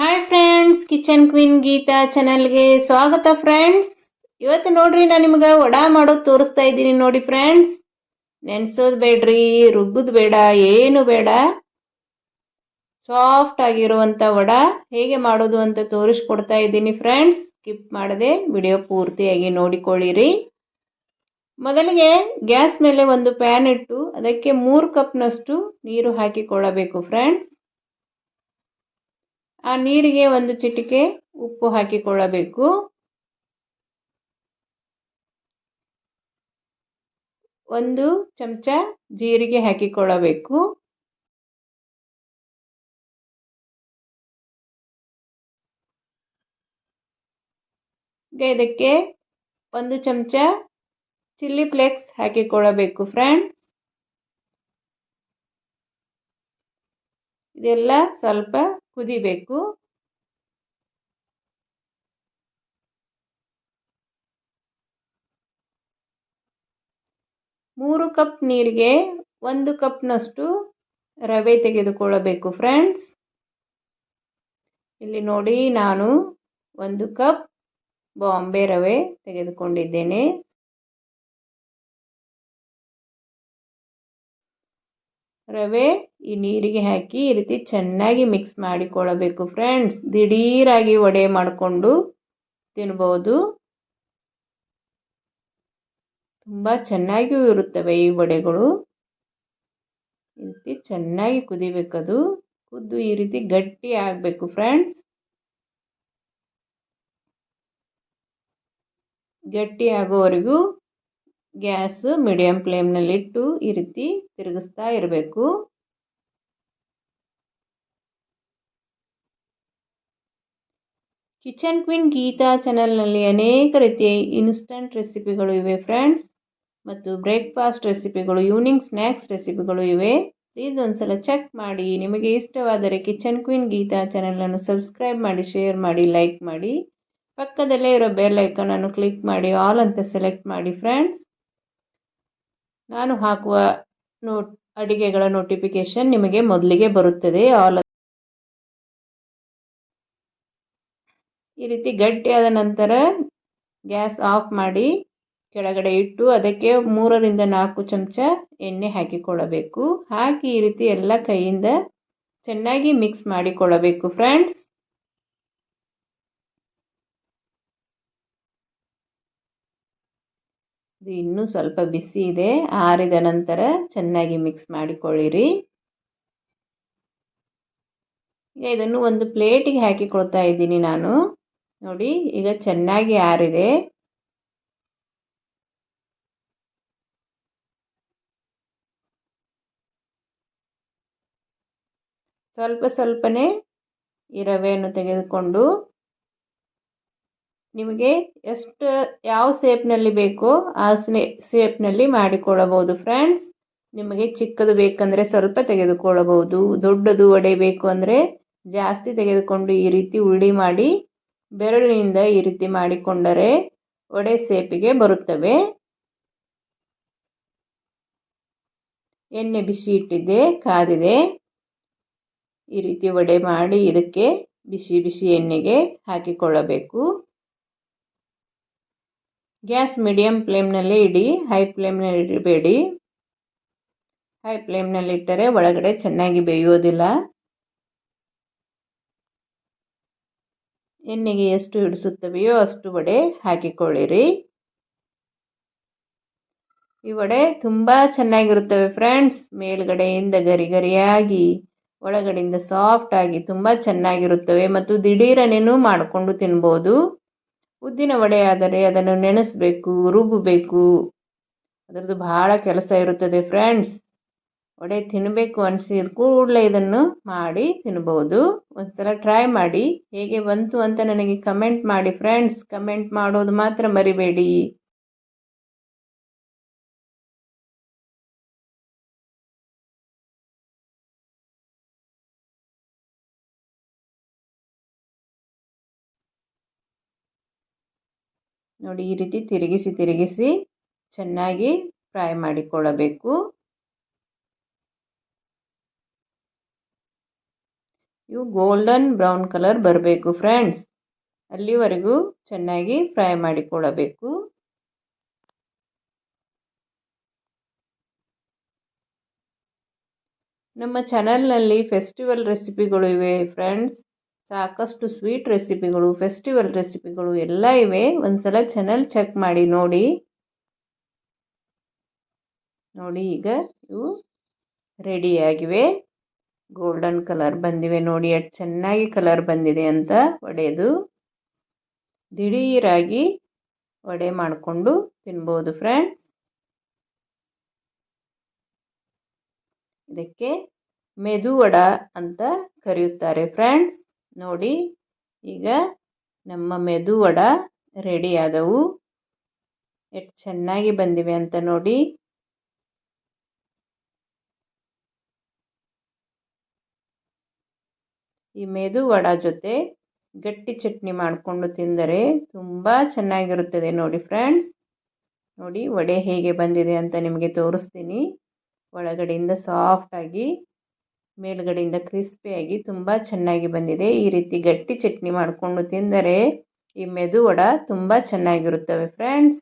Hi friends kitchen queen Geeta ಚಾನಲ್ಗೆ ಸ್ವಾಗತ friends ಇವತ್ತು ನೋಡ್ರಿ ನಾನು ನಿಮ್ಗೆ ವಡಾ ಮಾಡೋದು ತೋರಿಸ್ತಾ ಇದ್ದೀನಿ ನೋಡಿ ಫ್ರೆಂಡ್ಸ್ ನೆನೆಸೋದು ಬೇಡ್ರಿ, ರುಬ್ಬುದು ಬೇಡ, ಏನು ಬೇಡ. ಸಾಫ್ಟ್ ಆಗಿರುವಂಥ ವಡಾ ಹೇಗೆ ಮಾಡೋದು ಅಂತ ತೋರಿಸ್ಕೊಡ್ತಾ ಇದ್ದೀನಿ ಫ್ರೆಂಡ್ಸ್ ಸ್ಕಿಪ್ ಮಾಡದೆ ವಿಡಿಯೋ ಪೂರ್ತಿಯಾಗಿ ನೋಡಿಕೊಳ್ಳಿರಿ. ಮೊದಲಿಗೆ ಗ್ಯಾಸ್ ಮೇಲೆ ಒಂದು ಪ್ಯಾನ್ ಇಟ್ಟು ಅದಕ್ಕೆ ಮೂರು ಕಪ್ನಷ್ಟು ನೀರು ಹಾಕಿಕೊಳ್ಳಬೇಕು ಫ್ರೆಂಡ್ಸ್ ಆ ನೀರಿಗೆ ಒಂದು ಚಿಟಿಕೆ ಉಪ್ಪು ಹಾಕಿಕೊಳ್ಳಬೇಕು. ಒಂದು ಚಮಚ ಜೀರಿಗೆ ಹಾಕಿಕೊಳ್ಳಬೇಕು. ಇದಕ್ಕೆ ಒಂದು ಚಮಚ ಚಿಲ್ಲಿ ಫ್ಲೇಕ್ಸ್ ಹಾಕಿಕೊಳ್ಳಬೇಕು ಫ್ರೆಂಡ್ಸ್. ಇದೆಲ್ಲ ಸ್ವಲ್ಪ ಕುದಿಬೇಕು. ಮೂರು ಕಪ್ ನೀರಿಗೆ ಒಂದು ಕಪ್ನಷ್ಟು ರವೆ ತೆಗೆದುಕೊಳ್ಳಬೇಕು ಫ್ರೆಂಡ್ಸ್. ಇಲ್ಲಿ ನೋಡಿ ನಾನು ಒಂದು ಕಪ್ ಬಾಂಬೆ ರವೆ ತೆಗೆದುಕೊಂಡಿದ್ದೇನೆ. ರವೆ ಈ ನೀರಿಗೆ ಹಾಕಿ ಈ ರೀತಿ ಚೆನ್ನಾಗಿ ಮಿಕ್ಸ್ ಮಾಡಿಕೊಳ್ಳಬೇಕು ಫ್ರೆಂಡ್ಸ್ ದಿಢೀರಾಗಿ ವಡೆ ಮಾಡಿಕೊಂಡು ತಿನ್ಬೋದು. ತುಂಬ ಚೆನ್ನಾಗಿಯೂ ಇರುತ್ತವೆ ಈ ವಡೆಗಳು. ಈ ರೀತಿ ಚೆನ್ನಾಗಿ ಕುದಿಬೇಕದು. ಕುದ್ದು ಈ ರೀತಿ ಗಟ್ಟಿ ಆಗಬೇಕು ಫ್ರೆಂಡ್ಸ್ ಗಟ್ಟಿ ಆಗೋವರೆಗೂ ಗ್ಯಾಸ್ ಮೀಡಿಯಂ ಫ್ಲೇಮ್ನಲ್ಲಿಟ್ಟು ಈ ರೀತಿ ತಿರುಗಿಸ್ತಾ ಇರಬೇಕು. ಕಿಚನ್ ಕ್ವೀನ್ ಗೀತಾ ಚಾನಲ್ನಲ್ಲಿ ಅನೇಕ ರೀತಿಯ ಇನ್ಸ್ಟಂಟ್ ರೆಸಿಪಿಗಳು ಇವೆ ಫ್ರೆಂಡ್ಸ್ ಮತ್ತು ಬ್ರೇಕ್ಫಾಸ್ಟ್ ರೆಸಿಪಿಗಳು ಈವ್ನಿಂಗ್ ಸ್ನ್ಯಾಕ್ಸ್ ರೆಸಿಪಿಗಳು ಇವೆ. ಪ್ಲೀಸ್ ಒಂದ್ಸಲ ಚೆಕ್ ಮಾಡಿ. ನಿಮಗೆ ಇಷ್ಟವಾದರೆ ಕಿಚನ್ ಕ್ವೀನ್ ಗೀತಾ ಚಾನಲನ್ನು ಸಬ್ಸ್ಕ್ರೈಬ್ ಮಾಡಿ ಶೇರ್ ಮಾಡಿ ಲೈಕ್ ಮಾಡಿ. ಪಕ್ಕದಲ್ಲೇ ಇರೋ ಬೆಲ್ ಅನ್ನು ಕ್ಲಿಕ್ ಮಾಡಿ ಆಲ್ ಅಂತ ಸೆಲೆಕ್ಟ್ ಮಾಡಿ ಫ್ರೆಂಡ್ಸ್ ನಾನು ಹಾಕುವ ನೋಟ್, ಅಡಿಗೆಗಳ ನೋಟಿಫಿಕೇಶನ್ ನಿಮಗೆ ಮೊದಲಿಗೆ ಬರುತ್ತದೆ ಆಲ್ ಈ ರೀತಿ ಗಟ್ಟಿಯಾದ ನಂತರ ಗ್ಯಾಸ್ ಆಫ್ ಮಾಡಿ ಕೆಳಗಡೆ ಇಟ್ಟು ಅದಕ್ಕೆ ಮೂರರಿಂದ ನಾಲ್ಕು ಚಮಚ ಎಣ್ಣೆ ಹಾಕಿಕೊಳ್ಳಬೇಕು. ಹಾಕಿ ಈ ರೀತಿ ಎಲ್ಲ ಕೈಯಿಂದ ಚೆನ್ನಾಗಿ ಮಿಕ್ಸ್ ಮಾಡಿಕೊಳ್ಳಬೇಕು ಫ್ರೆಂಡ್ಸ್ ಇದು ಇನ್ನೂ ಸ್ವಲ್ಪ ಬಿಸಿ ಇದೆ. ಆರಿದ ನಂತರ ಚೆನ್ನಾಗಿ ಮಿಕ್ಸ್ ಮಾಡಿಕೊಳ್ಳಿರಿ. ಈಗ ಇದನ್ನು ಒಂದು ಪ್ಲೇಟಿಗೆ ಹಾಕಿಕೊಳ್ತಾ ಇದ್ದೀನಿ ನಾನು. ನೋಡಿ, ಈಗ ಚೆನ್ನಾಗಿ ಆರಿದೆ. ಸ್ವಲ್ಪ ಸ್ವಲ್ಪನೇ ಈ ರವೆಯನ್ನು ತೆಗೆದುಕೊಂಡು ನಿಮಗೆ ಎಷ್ಟು, ಯಾವ ಸೇಪ್ನಲ್ಲಿ ಬೇಕೋ, ಆ ಸ್ನೇ ಸೇಪ್ನಲ್ಲಿ ಮಾಡಿಕೊಳ್ಳಬಹುದು ಫ್ರೆಂಡ್ಸ್ ನಿಮಗೆ ಚಿಕ್ಕದು ಬೇಕಂದರೆ ಸ್ವಲ್ಪ ತೆಗೆದುಕೊಳ್ಳಬಹುದು, ದೊಡ್ಡದು ವಡೆ ಬೇಕು ಅಂದರೆ ಜಾಸ್ತಿ ತೆಗೆದುಕೊಂಡು ಈ ರೀತಿ ಉಳ್ಳಿ ಮಾಡಿ, ಬೆರಳಿನಿಂದ ಈ ರೀತಿ ಮಾಡಿಕೊಂಡರೆ ವಡೆ ಸೇಪಿಗೆ ಬರುತ್ತವೆ. ಎಣ್ಣೆ ಬಿಸಿ ಇಟ್ಟಿದ್ದೆ, ಕಾದಿದೆ. ಈ ರೀತಿ ವಡೆ ಮಾಡಿ ಇದಕ್ಕೆ ಬಿಸಿ ಬಿಸಿ ಎಣ್ಣೆಗೆ ಹಾಕಿಕೊಳ್ಳಬೇಕು. ಗ್ಯಾಸ್ ಮೀಡಿಯಮ್ ಫ್ಲೇಮ್ನಲ್ಲೇ ಇಡಿ, ಹೈ ಫ್ಲೇಮ್ನಲ್ಲಿ ಇಡಬೇಡಿ. ಹೈ ಫ್ಲೇಮ್ನಲ್ಲಿ ಇಟ್ಟರೆ ಒಳಗಡೆ ಚೆನ್ನಾಗಿ ಬೇಯೋದಿಲ್ಲ. ಎಣ್ಣೆಗೆ ಎಷ್ಟು ಹಿಡಿಸುತ್ತವೆಯೋ ಅಷ್ಟು ವಡೆ ಹಾಕಿಕೊಳ್ಳಿರಿ. ಈ ವಡೆ ತುಂಬ ಚೆನ್ನಾಗಿರುತ್ತವೆ ಫ್ರೆಂಡ್ಸ್. ಮೇಲ್ಗಡೆಯಿಂದ ಗರಿ ಗರಿಯಾಗಿ ಒಳಗಡೆಯಿಂದ ಸಾಫ್ಟ್ ಆಗಿ ತುಂಬ ಚೆನ್ನಾಗಿರುತ್ತವೆ ಮತ್ತು ದಿಢೀರನೇನು ಮಾಡಿಕೊಂಡು ತಿನ್ಬೋದು. ಉದ್ದಿನ ವಡೆ ಆದರೆ ಅದನ್ನು ನೆನೆಸಬೇಕು, ರುಬ್ಬಬೇಕು. ಅದರದ್ದು ಬಹಳ ಕೆಲಸ ಇರುತ್ತದೆ ಫ್ರೆಂಡ್ಸ್. ವಡೆ ತಿನ್ನಬೇಕು ಅನಿಸಿದ ಕೂಡಲೇ ಇದನ್ನು ಮಾಡಿ ತಿನ್ಬೋದು. ಒಂದ್ಸಲ ಟ್ರೈ ಮಾಡಿ. ಹೇಗೆ ಬಂತು ಅಂತ ನನಗೆ ಕಮೆಂಟ್ ಮಾಡಿ ಫ್ರೆಂಡ್ಸ್. ಕಮೆಂಟ್ ಮಾಡೋದು ಮಾತ್ರ ಮರಿಬೇಡಿ. ನೋಡಿ, ಈ ರೀತಿ ತಿರುಗಿಸಿ ತಿರುಗಿಸಿ ಚೆನ್ನಾಗಿ ಫ್ರೈ ಮಾಡಿಕೊಳ್ಳಬೇಕು. ಇವು ಗೋಲ್ಡನ್ ಬ್ರೌನ್ ಕಲರ್ ಬರಬೇಕು ಫ್ರೆಂಡ್ಸ್. ಅಲ್ಲಿವರೆಗೂ ಚೆನ್ನಾಗಿ ಫ್ರೈ ಮಾಡಿಕೊಳ್ಳಬೇಕು. ನಮ್ಮ ಚಾನಲ್ನಲ್ಲಿ ಫೆಸ್ಟಿವಲ್ ರೆಸಿಪಿಗಳು ಇವೆ ಫ್ರೆಂಡ್ಸ್. ಸಾಕಷ್ಟು ಸ್ವೀಟ್ ರೆಸಿಪಿಗಳು ಫೆಸ್ಟಿವಲ್ ರೆಸಿಪಿಗಳು ಎಲ್ಲ ಇವೆ. ಒಂದ್ಸಲ ಚಾನಲ್ ಚೆಕ್ ಮಾಡಿ ನೋಡಿ. ನೋಡಿ ಈಗ ಇವು ರೆಡಿಯಾಗಿವೆ ಗೋಲ್ಡನ್ ಕಲರ್ ಬಂದಿವೆ ನೋಡಿ ಎಷ್ಟು ಚೆನ್ನಾಗಿ ಕಲರ್ ಬಂದಿದೆ ಅಂತ ಒಡೆದು ದಿಢೀರಾಗಿ ವಡೆ ಮಾಡಿಕೊಂಡು ತಿನ್ಬೋದು ಫ್ರೆಂಡ್ಸ್ ಇದಕ್ಕೆ ಮೆದುವಡ ಅಂತ ಕರೆಯುತ್ತಾರೆ ಫ್ರೆಂಡ್ಸ್ ನೋಡಿ, ಈಗ ನಮ್ಮ ಮೆದು ಮೆದುವಡ ರೆಡಿ ಆದವು. ಎಷ್ಟು ಚೆನ್ನಾಗಿ ಬಂದಿವೆ ಅಂತ ನೋಡಿ. ಈ ಮೆದು ವಡ ಜೊತೆ ಗಟ್ಟಿ ಚಟ್ನಿ ಮಾಡಿಕೊಂಡು ತಿಂದರೆ ತುಂಬ ಚೆನ್ನಾಗಿರುತ್ತದೆ ನೋಡಿ ಫ್ರೆಂಡ್ಸ್. ನೋಡಿ, ವಡೆ ಹೇಗೆ ಬಂದಿದೆ ಅಂತ ನಿಮಗೆ ತೋರಿಸ್ತೀನಿ. ಒಳಗಡೆಯಿಂದ ಸಾಫ್ಟಾಗಿ ಮೇಲ್ಗಡೆಯಿಂದ ಕ್ರಿಸ್ಪಿಯಾಗಿ ತುಂಬ ಚೆನ್ನಾಗಿ ಬಂದಿದೆ. ಈ ರೀತಿ ಗಟ್ಟಿ ಚಟ್ನಿ ಮಾಡಿಕೊಂಡು ತಿಂದರೆ ಈ ಮೆದು ವಡ ತುಂಬ ಚೆನ್ನಾಗಿರುತ್ತವೆ ಫ್ರೆಂಡ್ಸ್